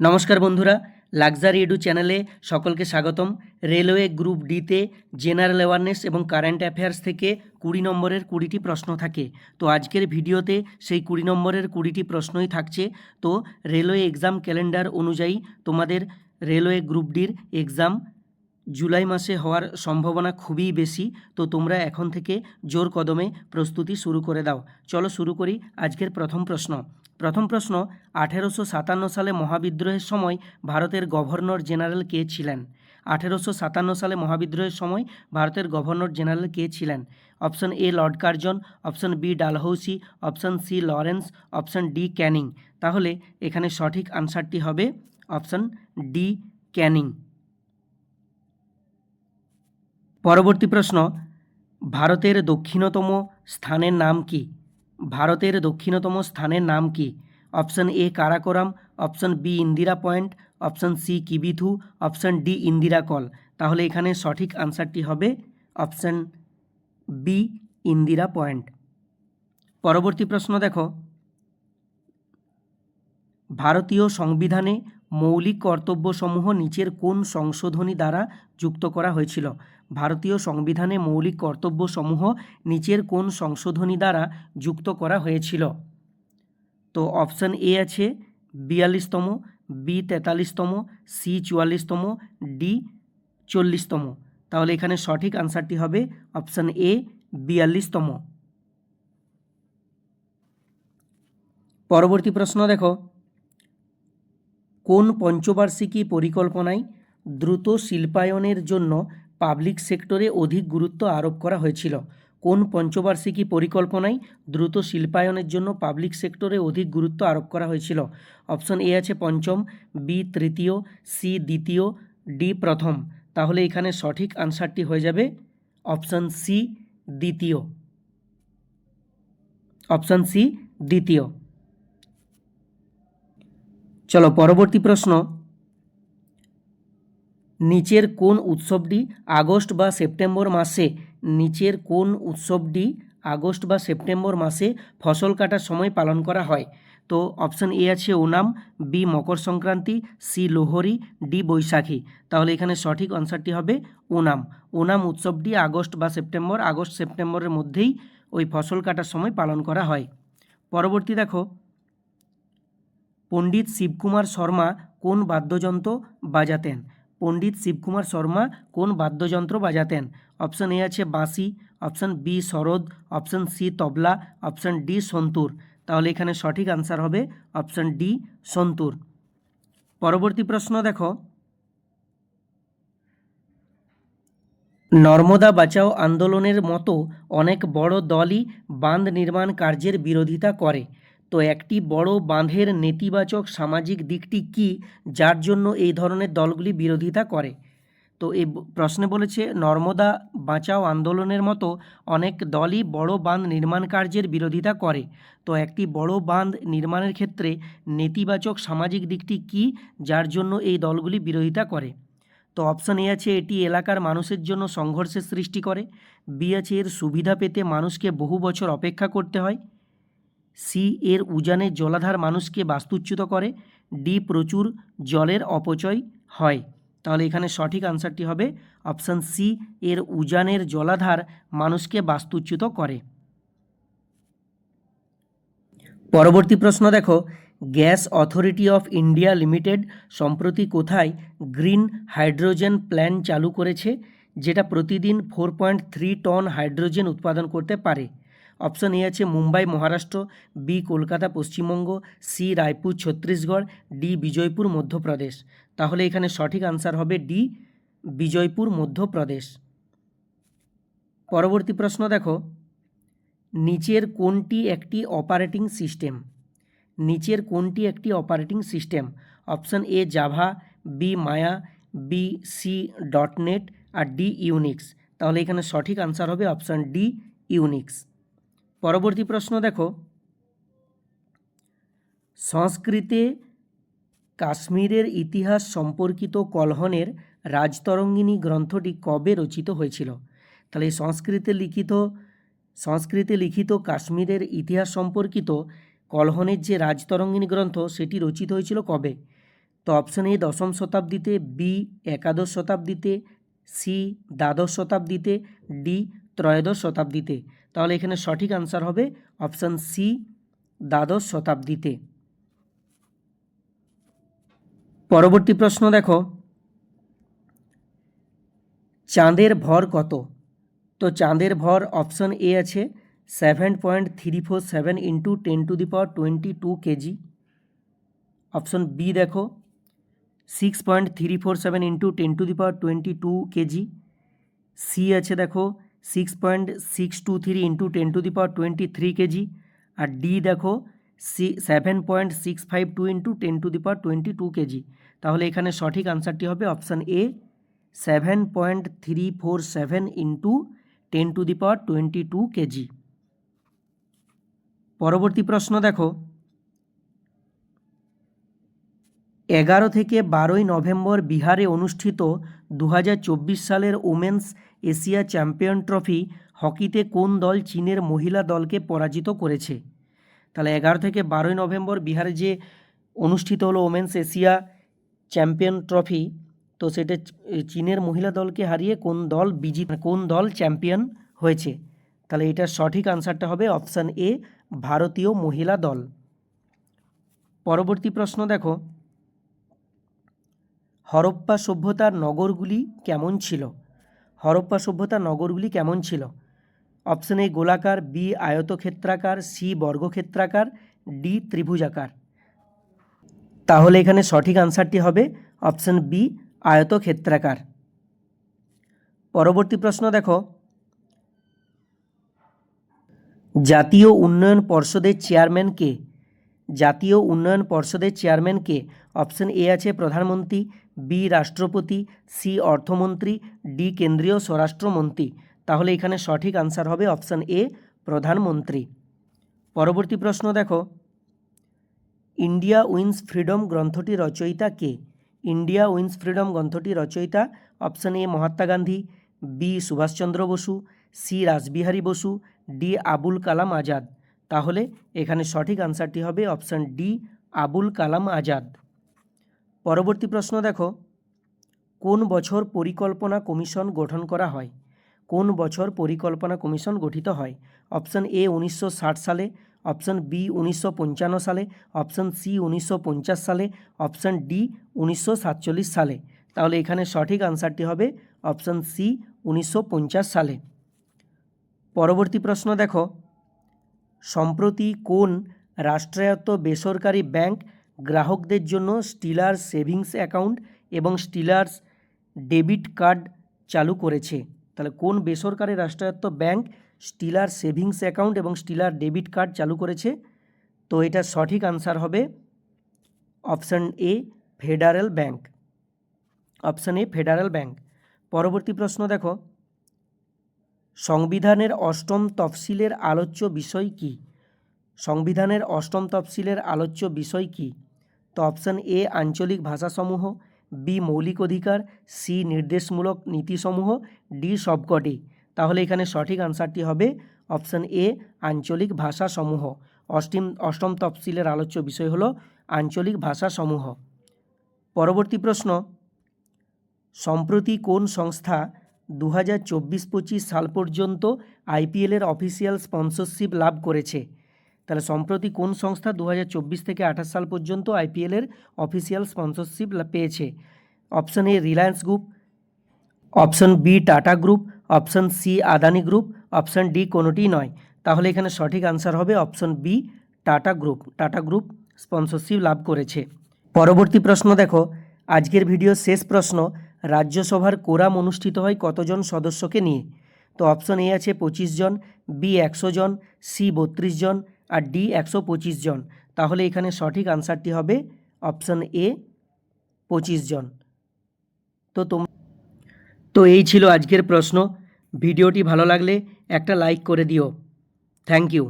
নমস্কার বন্ধুরা luxury edu চ্যানেলে সকলকে স্বাগতম। রেলওয়ে গ্রুপ ডিতে জেনারেল অ্যাওয়ারনেস এবং কারেন্ট অ্যাফেয়ার্স থেকে কুড়ি নম্বরের কুড়িটি প্রশ্ন থাকে। তো আজকের ভিডিওতে সেই কুড়ি নম্বরের কুড়িটি প্রশ্নই থাকছে। তো রেলওয়ে এক্সাম ক্যালেন্ডার অনুযায়ী তোমাদের রেলওয়ে গ্রুপ ডির এক্সাম জুলাই মাসে হওয়ার সম্ভাবনা খুবই বেশি। তো তোমরা এখন থেকে জোর কদমে প্রস্তুতি শুরু করে দাও। চলো শুরু করি আজকের প্রথম প্রশ্ন। প্রথম প্রশ্ন, আঠেরোশো সাতান্ন সালে মহাবিদ্রোহের সময় ভারতের গভর্নর জেনারেল কে ছিলেন? আঠেরোশো সাতান্ন সালে মহাবিদ্রোহের সময় ভারতের গভর্নর জেনারেল কে ছিলেন? Option A, Lord Curzon, option B, Dalhousie, option C, Lawrence, option D, Canning. তাহলে এখানে সঠিক আনসারটি হবে অপশন ডি, ক্যানিং। পরবর্তী প্রশ্ন, ভারতের দক্ষিণতম স্থানের নাম কি? ভারতের দক্ষিণতম স্থানের নাম কি? Option A Karakoram, option B Indira point, option C Kibithu, option D Indira col. তাহলে এখানে সঠিক আনসারটি হবে অপশন বি ইন্দিরা পয়েন্ট। পরবর্তী প্রশ্ন দেখো। ভারতীয় সংবিধানে মৌলিক কর্তব্যসমূহ নিচের কোন সংশোধনী দ্বারা যুক্ত করা হয়েছিল? ভারতীয় সংবিধানে মৌলিক কর্তব্যসমূহ নিচের কোন সংশোধনী দ্বারা যুক্ত করা হয়েছিল? তো অপশান এ আছে বিয়াল্লিশতম বি তেতাল্লিশতম সি চুয়াল্লিশতম ডি চল্লিশতম তাহলে এখানে সঠিক আনসারটি হবে অপশান এ, বিয়াল্লিশতম। পরবর্তী প্রশ্ন দেখো। কোন পঞ্চবার্ষিকী পরিকল্পনায় দ্রুত শিল্পায়নের জন্য পাবলিক সেক্টরে অধিক গুরুত্ব আরোপ করা হয়েছিল? কোন পঞ্চবার্ষিকী পরিকল্পনায় দ্রুত শিল্পায়নের জন্য পাবলিক সেক্টরে অধিক গুরুত্ব আরোপ করা হয়েছিল? অপশন এ আছে পঞ্চম, বি তৃতীয়, সি দ্বিতীয়, ডি প্রথম। তাহলে এখানে সঠিক আনসারটি হয়ে যাবে অপশন সি দ্বিতীয়। অপশন সি দ্বিতীয়। চলো পরবর্তী প্রশ্ন। নিচের কোন উৎসবটি আগস্ট বা সেপ্টেম্বর মাসে, নিচের কোন উৎসবটি আগস্ট বা সেপ্টেম্বর মাসে ফসল কাটার সময় পালন করা হয়? তো অপশান এ আছে Onam, B Makar Sankranti, C Lohri, D Baisakhi. তাহলে এখানে সঠিক আনসারটি হবে ওনাম। ওনাম উৎসবটি আগস্ট বা সেপ্টেম্বর, আগস্ট সেপ্টেম্বরের মধ্যেই ওই ফসল কাটার সময় পালন করা হয়। পরবর্তী দেখো। পণ্ডিত শিবকুমার শর্মা কোন বাদ্যযন্ত্র বাজাতেন? পণ্ডিত শিবকুমার শর্মা কোন বাদ্যযন্ত্র বাজাতেন? অপশন এ আছে বাঁশি, option B sarod option C tabla, option D santoor. তাহলে এখানে সঠিক আনসার হবে অপশন ডি সন্তুর। পরবর্তী প্রশ্ন দেখো। নর্মদা বাঁচাও আন্দোলনের মতো অনেক বড় দলই বাঁধ নির্মাণ কার্যের বিরোধিতা করে। তো একটি বড় বাঁধের নেতিবাচক সামাজিক দিকটি কি, যার জন্য এই ধরনের দলগুলি বিরোধিতা করে? তো এই প্রশ্নে বলেছে, নর্মদা বাঁচাও আন্দোলনের মতো অনেক দলই বড় বাঁধ নির্মাণ কার্যের বিরোধিতা করে। তো একটি বড় বাঁধ নির্মাণের ক্ষেত্রে নেতিবাচক সামাজিক দিকটি কি, যার জন্য এই দলগুলি বিরোধিতা করে? তো অপশন এ আছে, এটি এলাকার মানুষের জন্য সংঘর্ষের সৃষ্টি করে। বি আছে, এর সুবিধা পেতে মানুষকে বহু বছর অপেক্ষা করতে হয়। সি এর উজানে জলাধার মানুষকে বাস্তুচ্যুত করে, ডি প্রচুর জলের অপচয় হয়। তাহলে এখানে সঠিক আনসারটি হবে অপশান সি এর উজানের জলাধার মানুষকে বাস্তুচ্যুত করে। পরবর্তী প্রশ্ন দেখো, gas authority of India limited সম্প্রতি কোথায় গ্রিন হাইড্রোজেন প্ল্যান চালু করেছে, যেটা প্রতিদিন four point three ton hydrogen উৎপাদন করতে পারে? অপশন এ আছে Mumbai, Maharashtra B Kolkata, Paschimbanga C Raipur, Chhattisgarh D Vijaypur, Madhya Pradesh. তাহলে এখানে সঠিক আনসার হবে ডি বিজয়পুর, মধ্যপ্রদেশ। পরবর্তী প্রশ্ন দেখো। নিচের কোনটি একটি অপারেটিং সিস্টেম নিচের কোনটি একটি operating system option A Java B Maya B C dot net R D Unix তাহলে এখানে সঠিক আনসার হবে অপশন ডি ইউনিক্স পরবর্তী প্রশ্ন দেখো। সংস্কৃতে কাশ্মীরের ইতিহাস সম্পর্কিত কলহনের রাজতরঙ্গিনী গ্রন্থটি কবে রচিত হয়েছিল? তাহলে সংস্কৃতে লিখিত সংস্কৃতে লিখিত কাশ্মীরের ইতিহাস সম্পর্কিত কলহনের যে রাজতরঙ্গিনী গ্রন্থ, সেটি রচিত হয়েছিল কবে? তো অপশন এ দশম শতাব্দীতে, বি একাদশ শতাব্দীতে, সি দ্বাদশ শতাব্দীতে, ডি ত্রয়োদশ শতাব্দীতে। তাহলে এখানে সঠিক আনসার হবে অপশন সি দ্বাদশ শতাব্দীতে। পরবর্তী প্রশ্ন দেখো। চাঁদের ভর কত? তো চাঁদের ভর অপশন এ আছে seven point three four seven into ten to the power twenty two kg option B দেখো six point three four seven into ten to the power twenty two kg C আছে দেখো six point six two three into ten to the power twenty three kg R D দেখো C seven point six five two into ten to the power twenty two kg তাহলে এখানে সঠিক আনসারটি হবে option A seven point three four seven into ten to the power twenty two kg পরবর্তী প্রশ্ন দেখো এগারো থেকে বারোই নভেম্বর বিহারে অনুষ্ঠিত দু হাজার চব্বিশ সালের ওমেন্স এশিয়া চ্যাম্পিয়ন ট্রফি হকিতে কোন দল চীনের মহিলা দলকে পরাজিত করেছে? তাহলে এগারো থেকে বারোই নভেম্বর বিহারে যে অনুষ্ঠিত হলো ওমেন্স এশিয়া চ্যাম্পিয়ন ট্রফি, তো সেটা চীনের মহিলা দলকে হারিয়ে কোন দল বিজি, কোন দল চ্যাম্পিয়ন হয়েছে? তাহলে এটার সঠিক আনসারটা হবে অপশান এ, ভারতীয় মহিলা দল। পরবর্তী প্রশ্ন দেখো। হরপ্পা সভ্যতার নগরগুলি কেমন ছিল? হরপ্পা সভ্যতার নগরগুলি কেমন ছিল? অপশন এ গোলাকার, বি আয়তক্ষেত্রাকার, সি বর্গক্ষেত্রাকার, ডি ত্রিভুজাকার। তাহলে এখানে সঠিক আনসারটি হবে অপশন বি আয়তক্ষেত্রাকার। পরবর্তী প্রশ্ন দেখো। জাতীয় উন্নয়ন পর্ষদের চেয়ারম্যান কে? জাতীয় উন্নয়ন পর্ষদের চেয়ারম্যান কে অপশন এ আছে প্রধানমন্ত্রী, বি রাষ্ট্রপতি, সি অর্থমন্ত্রী, ডি কেন্দ্রীয় স্বরাষ্ট্রমন্ত্রী। তাহলে এখানে সঠিক আনসার হবে অপশন এ, প্রধানমন্ত্রী। পরবর্তী প্রশ্ন দেখো। ইন্ডিয়া উইন্স ফ্রিডম গ্রন্থটি রচয়িতা কে? ইন্ডিয়া উইন্স ফ্রিডম গ্রন্থটি রচয়িতা option A Mahatma Gandhi, B Subhash Chandra Bose, C Rashbehari Bose, D Abul Kalam Azad. তাহলে এখানে সঠিক আনসারটি হবে অপশান ডি আবুল কালাম আজাদ। পরবর্তী প্রশ্ন দেখো, কোন বছর পরিকল্পনা কমিশন গঠন করা হয়? কোন বছর পরিকল্পনা কমিশন গঠিত হয়? অপশান এ উনিশশো ষাট সালে অপশান বি উনিশশো পঞ্চান্ন সালে অপশান সি উনিশশো পঞ্চাশ সালে অপশান ডি উনিশশো সাতচল্লিশ সালে। তাহলে এখানে সঠিক আনসারটি হবে অপশান সি উনিশশো পঞ্চাশ সালে। পরবর্তী প্রশ্ন দেখো সম্প্রতি কোন রাষ্ট্রায়ত্ত বেসরকারি ব্যাংক গ্রাহকদের জন্য স্টিলার সেভিংস অ্যাকাউন্ট এবং স্টিলার্স ডেবিট কার্ড চালু করেছে? তাহলে কোন বেসরকারি রাষ্ট্রায়ত্ত ব্যাংক স্টিলার সেভিংস অ্যাকাউন্ট এবং স্টিলার ডেবিট কার্ড চালু করেছে? তো এটা সঠিক আনসার হবে option A, Federal Bank. Option A, Federal Bank. পরবর্তী প্রশ্ন দেখো। সংবিধানের অষ্টম তফসিলের আলোচ্য বিষয় কী? সংবিধানের অষ্টম তফসিলের আলোচ্য বিষয় কী? তো অপশান এ, আঞ্চলিক ভাষাসমূহ, বি, মৌলিক অধিকার, সি, নির্দেশমূলক নীতিসমূহ, ডি, সবকটি। তাহলে এখানে সঠিক আনসারটি হবে অপশান এ, আঞ্চলিক ভাষাসমূহ। অষ্টিম, অষ্টম তফসিলের আলোচ্য বিষয় হলো আঞ্চলিক ভাষাসমূহ। পরবর্তী প্রশ্ন, সম্প্রতি কোন সংস্থা দু হাজার চব্বিশ পঁচিশ সাল পর্যন্ত আইপিএলের অফিসিয়াল স্পন্সরশিপ লাভ করেছে। তাহলে সম্প্রতি কোন সংস্থা দু হাজার চব্বিশ থেকে আঠাশ সাল পর্যন্ত আইপিএলের অফিসিয়াল স্পন্সরশিপ পেয়েছে? Option A Reliance group, option B Tata group, option C Adani group, option D কোনোটিই নয়। তাহলে এখানে সঠিক আনসার হবে option B Tata group. Tata group sponsorship লাভ করেছে। পরবর্তী প্রশ্ন দেখো। আজকের ভিডিও শেষ প্রশ্ন রাজ্যসভার কোরাম অনুষ্ঠিত হয় কতজন সদস্যকে নিয়ে? তো অপশন এ আছে পঁচিশ জন, বি একশো জন, সি বত্রিশ জন আর ডি একশো পঁচিশ জন। তাহলে এখানে সঠিক আনসারটি হবে অপশন এ, পঁচিশ জন। তো তোম, তো এই ছিল আজকের প্রশ্ন। ভিডিওটি ভালো লাগলে একটা লাইক করে দিও। Thank you